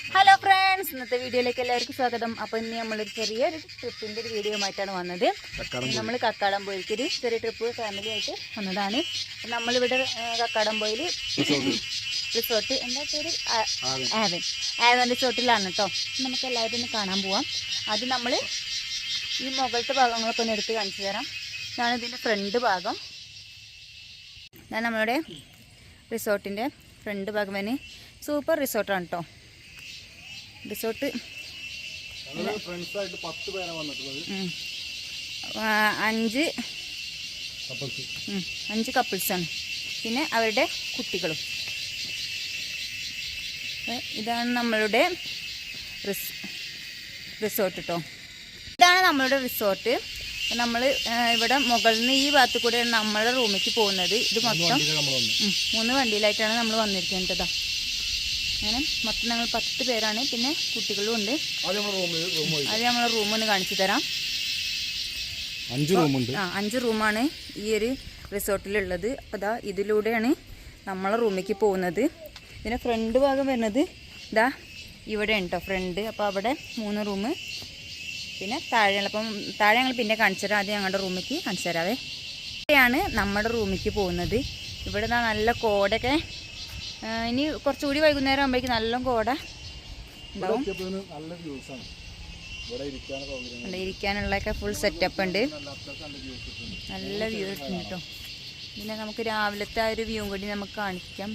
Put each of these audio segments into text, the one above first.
Hello friends ഇന്നത്തെ വീഡിയോയിലേക്ക് എല്ലാവർക്കും സ്വാഗതം. അപ്പോൾ ഇന്ന് നമ്മളൊരു ചെറിയൊരു ട്രിപ്പിന്റെ ഒരു വീഡിയോ ആയിട്ടാണ് വന്നത്. നമ്മൾ കക്കാടംപോയിലേക്ക് ഒരു ചെറിയ ട്രിപ്പ് ഫാമിലി ആയിട്ട് വന്നതാണ്. നമ്മളിവിടെ കക്കാടം കക്കാടംപോയിൽ റിസോർട്ട് എന്താ പേര് ആവൻ ആവൻ റിസോർട്ടിലാണ് കേട്ടോ നമുക്ക് എല്ലാവരും ഒന്ന് കാണാൻ പോവാം. അത് നമ്മൾ ഈ മുകളിലത്തെ ഭാഗങ്ങളൊക്കെ ഒന്ന് എടുത്ത് കാണിച്ചു തരാം. ഇതാണ് ഇതിന്റെ ഫ്രണ്ട് ഭാഗം. ഇതാണ് നമ്മളുടെ റിസോർട്ടിന്റെ ഫ്രണ്ട് ഭാഗം തന്നെ. സൂപ്പർ റിസോർട്ടാണ് കേട്ടോ റിസോർട്ട്. അഞ്ച് അഞ്ച് കപ്പിൾസാണ് പിന്നെ അവരുടെ കുട്ടികളും. ഇതാണ് നമ്മളുടെ റിസോർട്ട് കേട്ടോ ഇതാണ് നമ്മളുടെ റിസോർട്ട്. നമ്മൾ ഇവിടെ മുകളിൽ നിന്ന് ഈ ഭാഗത്ത് കൂടെയാണ് നമ്മളുടെ റൂമിലേക്ക് പോകുന്നത്. ഇത് മൊത്തം മൂന്ന് വണ്ടിയിലായിട്ടാണ് നമ്മൾ വന്നിരിക്കുന്നത് അങ്ങനെ മൊത്തം ഞങ്ങൾ പത്ത് പേരാണ്. പിന്നെ കുട്ടികളും ഉണ്ട്. ആദ്യം നമ്മൾ റൂമിൽ റൂം പോയി അത് നമ്മൾ റൂം ഒന്ന് കാണിച്ചു തരാം. അഞ്ച് റൂമുണ്ട്. ആ അഞ്ച് റൂമാണ് ഈ ഒരു റിസോർട്ടിലുള്ളത്. അപ്പോൾ ഇതിലൂടെയാണ് നമ്മളെ റൂമിലേക്ക് പോകുന്നത്. ഇതിന്റെ ഫ്രണ്ട് ഭാഗം വരുന്നത് ഇതാ ഇവിടെ ഉണ്ടോ ഫ്രണ്ട്. അപ്പോൾ അവിടെ മൂന്ന് റൂം. പിന്നെ താഴെ അപ്പം താഴെ ഞങ്ങൾ പിന്നെ കാണിച്ചു തരാം. ആദ്യം ഞങ്ങളുടെ റൂമിലേക്ക് കാണിച്ചു തരാവേ. ഇവിടെയാണ് നമ്മുടെ റൂമിലേക്ക് പോകുന്നത്. ഇവിടെ നല്ല കോടൊക്കെ ഇനി കുറച്ചുകൂടി വൈകുന്നേരം ആകുമ്പോഴേക്കും നല്ല കോട ഉണ്ടാവും. ഇരിക്കാനുള്ളതൊക്കെ ഫുൾ സെറ്റപ്പ് ഉണ്ട്. നല്ല വ്യൂ കിട്ടും കേട്ടോ. പിന്നെ നമുക്ക് രാവിലത്തെ ആ ഒരു വ്യൂ കൂടി നമുക്ക് കാണിക്കാം.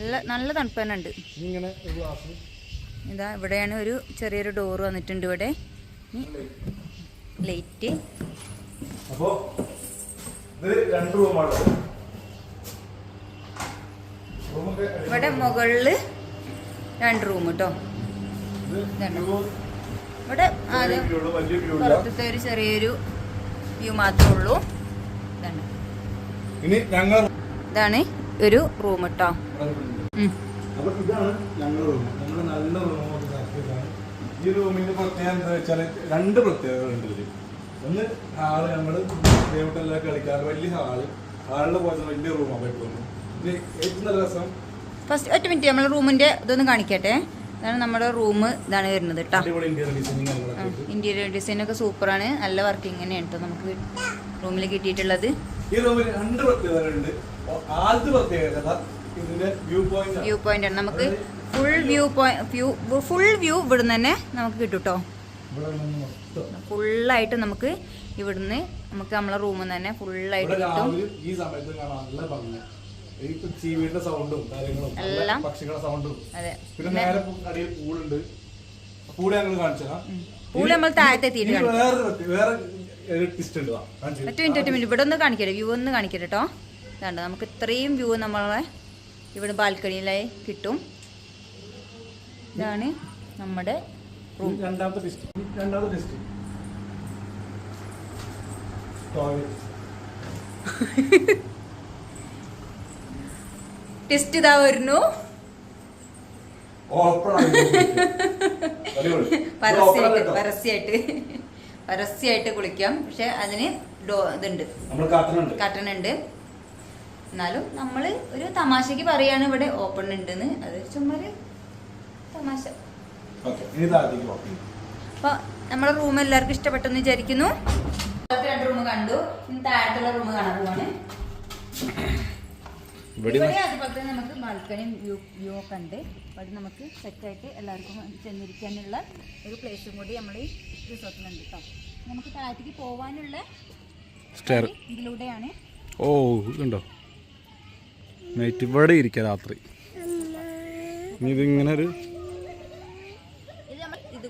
നല്ല നല്ല തണുപ്പ്. തന്നെ ഉണ്ട്. ഇതാ ഇവിടെയാണ് ഒരു ചെറിയൊരു ഡോറ് വന്നിട്ടുണ്ട് ഇവിടെ. ലൈറ്റ് അപ്പോൾ ഇത് രണ്ട് റൂമാണ് ഇവിടെ മുകളിൽ രണ്ട് റൂം കേട്ടോ. ഇവിടെ ആദ്യം പുറത്തത്തെ ഒരു ചെറിയൊരു വ്യൂ മാത്രമേ ഉള്ളൂ. ഇതാണ്. ഇനി ഞങ്ങൾ ഇതാണ് ഒരു റൂം കേട്ടോ ഈ റൂമിന്റെ പ്രത്യേകത എന്താ വെച്ചാൽ രണ്ട് പ്രത്യേകതകളുണ്ട് ഒന്ന് ഹാൾ ഞങ്ങൾ ദേവട്ടെല്ലാം കളിക്കാറ് വലിയ ഹാൾ ഹാളിൽ പോയത് വലിയ റൂമാണ് ബെഡ്റൂം ഇത് ഏറ്റവും നല്ല രസം? ഫസ്റ്റ് ഒറ്റ മിനിറ്റ് നമ്മൾ റൂമിന്റെ ഇതൊന്ന് കാണിക്കട്ടെ. ഇതാണ് നമ്മുടെ റൂം ഇതാണ് വരുന്നത് കേട്ടോ. ഇന്റീരിയർ ഡിസൈൻ ഒക്കെ സൂപ്പറാണ് നല്ല വർക്കിംഗ് തന്നെയാണ് കേട്ടോ നമുക്ക് റൂമിൽ കിട്ടിയിട്ടുള്ളത്. ഈ റൂമിൽ രണ്ട് പ്രത്യേകതകളുണ്ട് ആദ്യത്തെ പ്രത്യേകത ഇതിന്റെ വ്യൂ പോയിന്റ് വ്യൂ പോയിന്റ് ആണ്. നമുക്ക് full view view full view ഇവിടുന്ന് തന്നെ നമുക്ക് കിട്ടും കേട്ടോ ഫുള്ളായിട്ട് നമുക്ക് ഇവിടുന്ന് നമുക്ക് നമ്മളെ റൂമിൽ നിന്ന് തന്നെ ഫുള്ളായിട്ട് കിട്ടും. ഈ സമയത്ത് ചീവിയുടെ സൗണ്ടും കാര്യങ്ങളും. പക്ഷികളുടെ സൗണ്ടും അതെ. പിന്നെ നേരെ അടിയിൽ പൂളുണ്ട്. പൂൾ ഞങ്ങൾ കാണിച്ചാ പൂൾ നമ്മൾ താഴത്തെ വേറെ. ഒറ്റ മിനിറ്റ് ഒറ്റ മിനിറ്റ്. ഇവിടെ ഒന്ന് കാണിക്കട്ടെ വ്യൂ ഒന്ന് കാണിക്കട്ടെ കേട്ടോ ഇതാണ്ട് നമുക്ക് ഇത്രയും വ്യൂ നമ്മളെ ഇവിടെ ബാൽക്കണിയിലായി കിട്ടും. ഇതാണ് നമ്മുടെ രണ്ടാമത്തെ ട്വിസ്റ്റ് രണ്ടാമത്തെ ടോയ്ലറ്റ് ടെസ്റ്റ് ഇതാ വരുന്നു. പരസ്യമായിട്ട് പരസ്യമായിട്ട്. പരസ്യമായിട്ട് കുളിക്കാം. പക്ഷെ അതിന് ഡോ ഇതുണ്ട്. കട്ടൺ ഉണ്ട്. എന്നാലും നമ്മൾ ഒരു തമാശക്ക് പറയാണ് ഇവിടെ ഓപ്പൺ ഉണ്ടെന്ന്. അത് ചുമ്മാ തമാശ ഓക്കെ ഇനി താഴത്തേക്ക് പോകാം അപ്പൊ നമ്മുടെ റൂം എല്ലാവർക്കും ഇഷ്ടപ്പെട്ടെന്ന് വിചാരിക്കുന്നു. രണ്ട് റൂം കണ്ടു. ഇനി താഴത്തുള്ള റൂം കാണാൻ പോവാണ്. ഇവിടെ അതുപോലെ തന്നെ നമുക്ക് ബാൽക്കണിയും വ്യൂ വ്യൂ ഒക്കെ ഉണ്ട്. അവിടെ നമുക്ക് സെറ്റായിട്ട് എല്ലാവർക്കും ചെന്നിരിക്കാനുള്ള ഒരു പ്ലേസും കൂടി നമ്മൾ ഈ റിസോർട്ടിലുണ്ട് കേട്ടോ നമുക്ക് താഴത്തേക്ക് പോവാനുള്ള ഇതിലൂടെയാണ്. ഓ ഇതുണ്ടോ? നൈറ്റ് ഇവിടെ ഇരിക്കാം രാത്രി. ഇനി ഇതിങ്ങനെ ഒരു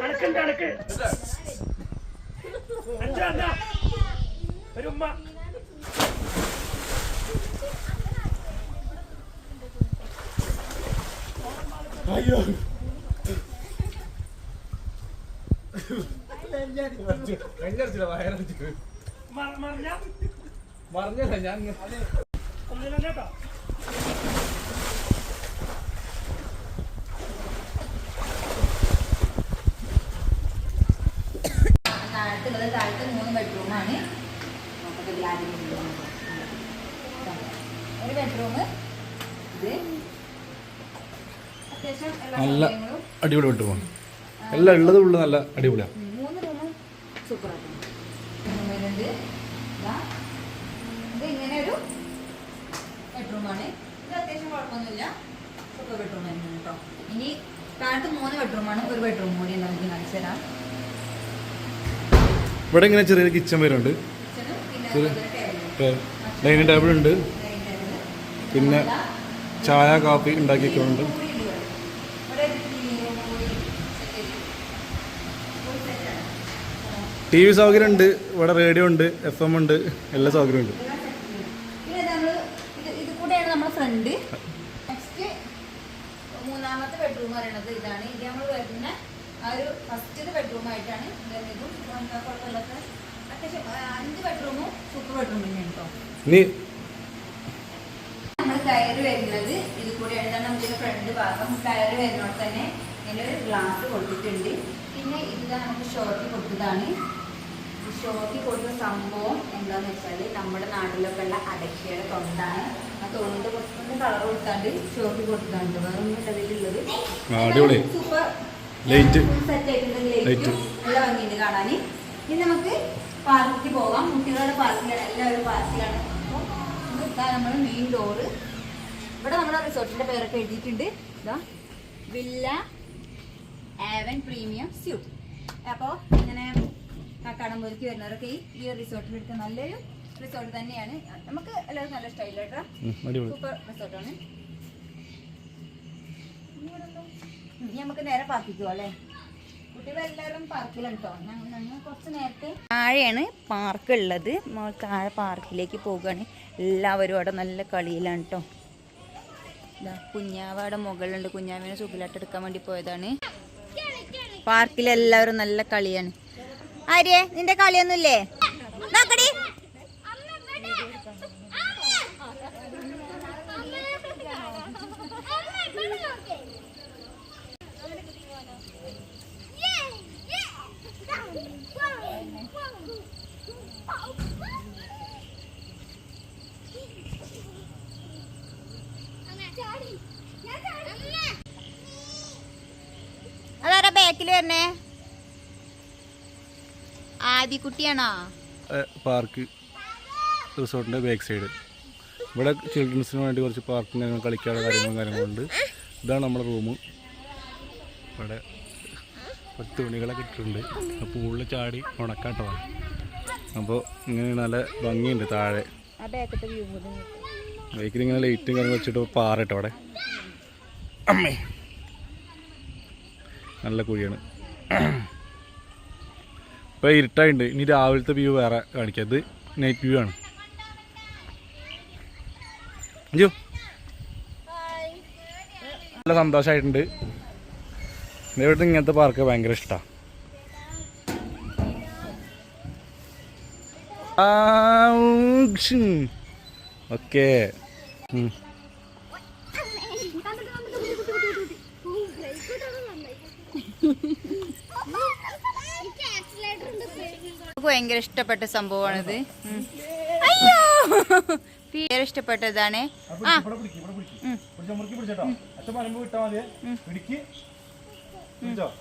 അടക്കണ്ട അടക്ക് അഞ്ചാ ഒരു ഉമ്മ അയ്യോ കഞ്ഞടിച്ചില്ല വയറടിച്ചു മറിഞ്ഞല്ല ഞാൻ കേട്ടോ താഴത്തുള്ളത് താഴത്തെ മൂന്ന് ബെഡ്റൂമാണ് ഒരു ബെഡ്റൂം ഇത് അത്യാവശ്യം നല്ല അടിപൊളി പോകണം എല്ലാം ഉള്ളത് ഉള്ളത് നല്ല അടിപൊളിയാണ് മൂന്ന് റൂമും വരുന്നുണ്ട് ഇത്. ഇങ്ങനെ ഒരു ബെഡ്റൂമാണ് ഇത് അത്യാവശ്യം കുഴപ്പമൊന്നുമില്ല. സൂപ്പർ ബെഡ്റൂം ആയിരുന്നു കേട്ടോ. ഇനി താഴത്ത് മൂന്ന് ബെഡ്റൂമാണ് ഒരു ബെഡ്റൂം കൂടി നമുക്ക് കാണിച്ചു തരാം. ഇവിടെ ഇങ്ങനെ ചെറിയൊരു കിച്ചൺ വരുന്നുണ്ട്. ഡൈനിങ് ടേബിൾ ഉണ്ട്. പിന്നെ ചായ കാപ്പി ഉണ്ടാക്കിയൊക്കെയുണ്ട്. ടി വി സൗകര്യം ഉണ്ട് ഇവിടെ റേഡിയോ ഉണ്ട് എഫ് എം ഉണ്ട് എല്ലാ സൗകര്യവും ഉണ്ട്. മൂന്നാമത്തെ ബെഡ്റൂം പറയണത് ഇതാണ്. ഇത് നമ്മൾ വരുന്ന ആ ഒരു ഫസ്റ്റ് ബെഡ്റൂം ആയിട്ടാണ് എന്താ കുഴപ്പമില്ലാത്ത അത്യാവശ്യം അഞ്ച് ബെഡ്റൂമും സൂപ്പർ ബെഡ്റൂം തന്നെയാണ് കേട്ടോ നമ്മൾ കയറി വരുന്നത് ഇത് കൂടെയാണ്. ഇതാണ് നമുക്ക് ഫ്രണ്ട് ഭാഗം. കയറി വരുന്നോട് തന്നെ ഇങ്ങനെ ഒരു ഗ്ലാസ് കൊടുത്തിട്ടുണ്ട്. പിന്നെ ഇത് നമുക്ക് ഷോർട്ട് കൊടുത്തതാണ്. ഷോർട്ടി കൊടുത്ത സംഭവം എന്താന്ന് വെച്ചാൽ നമ്മുടെ നാട്ടിലൊക്കെ ഉള്ള അടക്കിയുടെ തൊണ്ടാണ്. ആ തൊണ്ട് കുറച്ചുകൊണ്ട് കളർ കൊടുത്താണ്ട് ഷോർട്ട് കൊടുത്താണ്ട് വേറെ ഒന്നും അടിപൊളി. സൂപ്പർ ലൈറ്റ് സെറ്റ് ലൈറ്റ് ലൈറ്റും നല്ല ഭംഗിയുണ്ട് കാണാൻ ഇനി നമുക്ക് പാർക്കിൽ പോകാം. കുട്ടികളുടെ പാർക്കിലാണ്. എല്ലാവരും പാർക്കിലാണ്. അപ്പോൾ ഇതാ നമ്മുടെ മെയിൻ ഡോറ് ഇവിടെ നമ്മുടെ റിസോർട്ടിന്റെ പേരൊക്കെ എഴുതിയിട്ടുണ്ട്. ഇതാ വില്ല ആവൻ പ്രീമിയം സ്യൂട്ട് അപ്പോൾ ഇങ്ങനെ കാക്കാടംപോലേക്ക് വരുന്നവരൊക്കെ ഈ ഒരു റിസോർട്ടിൽ എടുത്ത നല്ലൊരു റിസോർട്ട് തന്നെയാണ്. നമുക്ക് എല്ലാവർക്കും നല്ല അടിപൊളി. സൂപ്പർ റിസോർട്ടാണ്. ഇനി നമുക്ക് നേരെ പാർക്കിക്കുമോ അല്ലേ? പാർക്കിലാണ് കുറച്ച് നേരത്തെ താഴെയാണ് പാർക്ക് ഉള്ളത് താഴെ പാർക്കിലേക്ക് പോവുകയാണ്. എല്ലാവരും അവിടെ നല്ല കളിയിലാണ് കേട്ടോ ഇതാ കുഞ്ഞാവ് അവിടെ മുകളിലുണ്ട്. കുഞ്ഞാവിനെ സുഖിലായിട്ട് എടുക്കാൻ വേണ്ടി പോയതാണ്. പാർക്കിലെല്ലാവരും നല്ല കളിയാണ്. ആര്യേ നിന്റെ കളിയൊന്നുമില്ലേ? നോക്കടി. ബാക്കിൽ വരണേ. ആദിക്കുട്ടിയാണോ? പാർക്ക് റിസോർട്ടിന്റെ ബാക്ക് സൈഡ് ഇവിടെ ചിൽഡ്രൻസിന് വേണ്ടി കുറച്ച് പാർക്കിങ് കാര്യങ്ങൾ കളിക്കാനുള്ള കാര്യങ്ങളും കാര്യങ്ങളുണ്ട്. ഇതാണ് നമ്മുടെ റൂം ഇവിടെ കുറച്ച് തുണികളൊക്കെ ഇട്ടിട്ടുണ്ട്. ഉള്ളിൽ ചാടി ഉണക്കാട്ടോ. അപ്പോൾ ഇങ്ങനെ നല്ല ഭംഗിയുണ്ട് താഴെ. ബൈക്കിൽ ഇങ്ങനെ ലൈറ്റും കാര്യങ്ങൾ വെച്ചിട്ട് പാറട്ടോ അവിടെ. അമ്മേ. നല്ല കുഴിയാണ്. ഇപ്പോൾ ഇരുട്ടായിട്ടുണ്ട് ഇനി രാവിലത്തെ വ്യൂ വേറെ കാണിക്കാം. ഇത് നൈറ്റ് വ്യൂ ആണ്. അയ്യോ നല്ല സന്തോഷമായിട്ടുണ്ട് ഇവിടുത്തെ ഇങ്ങനത്തെ പാർക്ക് ഭയങ്കര ഇഷ്ടമാണ് ഓക്കെ ഭയങ്കര ഇഷ്ടപ്പെട്ട സംഭവമാണിത്. ഇത് അയ്യോ! ഭയങ്കര ഇഷ്ടപ്പെട്ടതാണ്. ആ.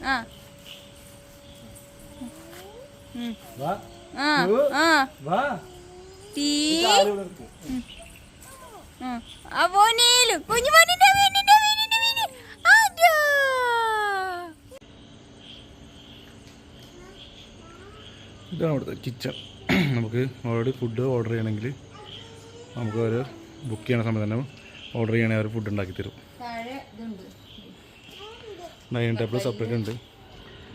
ആ. ഇതാണ് അവിടുത്തെ കിച്ചൺ നമുക്ക് ഓൾറെഡി ഫുഡ് ഓർഡർ ചെയ്യണമെങ്കിൽ നമുക്ക് അവർ ബുക്ക് ചെയ്യണ സമയത്ത് തന്നെ ഓർഡർ ചെയ്യണേ അവർ ഫുഡ് ഉണ്ടാക്കി തരും. ഡൈനിങ് ടേബിൾ സെപ്പറേറ്റ് ഉണ്ട്.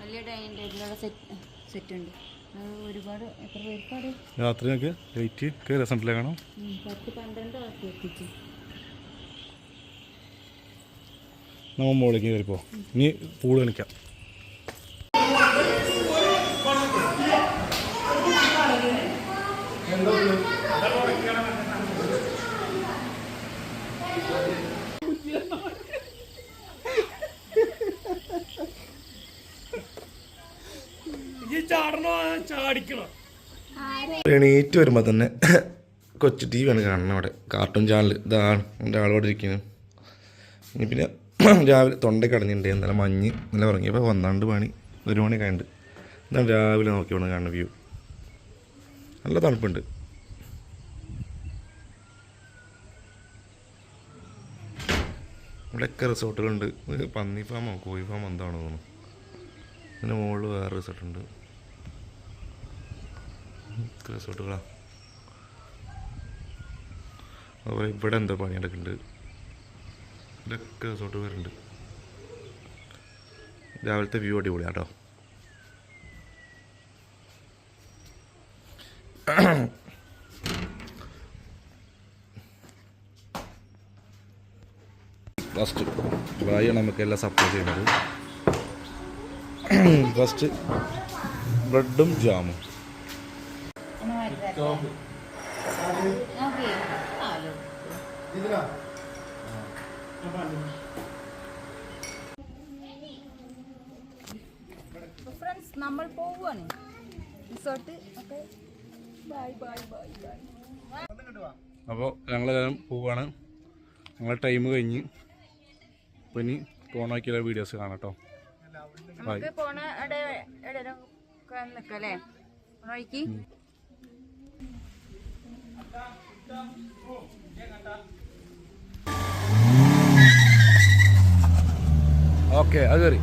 വലിയ ഡൈനിങ് ടേബിളുള്ള സെറ്റ് സെറ്റ് ഉണ്ട്. അത് ഒരുപാട് എത്ര പേർക്കാട് രാത്രി നമുക്ക് ലൈറ്റ് ഒക്കെ രസമുണ്ടല്ലേ കാണാം പത്ത് പന്ത്രണ്ട് ആക്കി എത്തിച്ചു. നമ്മൾ മുകളിലേക്ക് കയറിപ്പോ ഇനി പൂൾ കളിക്കാം. എണീറ്റ് വരുമ്പോൾ തന്നെ കൊച്ചു ടി വിയാണ് കാണുന്നത് അവിടെ. കാർട്ടൂൺ ചാനൽ ഇതാണ് എന്റെ ആളോട് ഇരിക്കുന്നു. ഇനി പിന്നെ രാവിലെ തൊണ്ട കടഞ്ഞിട്ടുണ്ട് ഇന്നലെ മഞ്ഞ് നല്ല ഉറങ്ങിയപ്പോൾ പന്ത്രണ്ട് മണി ഒരു മണി കഴിഞ്ഞിട്ട്. ഇതാണ് രാവിലെ നോക്കി വേണം കാണുന്ന വ്യൂ നല്ല തണുപ്പുണ്ട്. ഇവിടെയൊക്കെ റിസോർട്ടുകളുണ്ട് പന്നി ഫാമോ കോഴി ഫാമോ എന്താണോ തോന്നുന്നു. ഇതിന്റെ മുകളിൽ വേറെ റിസോർട്ടുണ്ട് റിസോർട്ടുകളാ അതുപോലെ ഇവിടെ എന്തോ പണി നടക്കുന്നുണ്ട്. ഇതൊക്കെ റിസോർട്ട് വരുന്നുണ്ട് രാവിലത്തെ വ്യൂ അടിപൊളിയാണ് കേട്ടോ ഫസ്റ്റ് ഭായിയാണ് നമുക്കെല്ലാം സപ്പോർട്ട് ചെയ്യുന്നത്. ഫസ്റ്റ് ബ്രെഡും ജാമും ഓക്കെ ഫ്രണ്ട്സ് നമ്മൾ പോവുകയാണ് റിസോർട്ട് ഒക്കെ ബൈ ബൈ ബൈ ബൈ അപ്പോൾ ഞങ്ങളെല്ലാവരും പോവുകയാണ്. ഞങ്ങളെ ടൈം കഴിഞ്ഞ്. അപ്പോൾ ഇനി പോണാക്കിയുള്ള വീഡിയോസ് കാണാം കേട്ടോ നമുക്ക് പോണ നിൽക്കല്ലേ ഇടരം ഓക്കെ അത് കയറി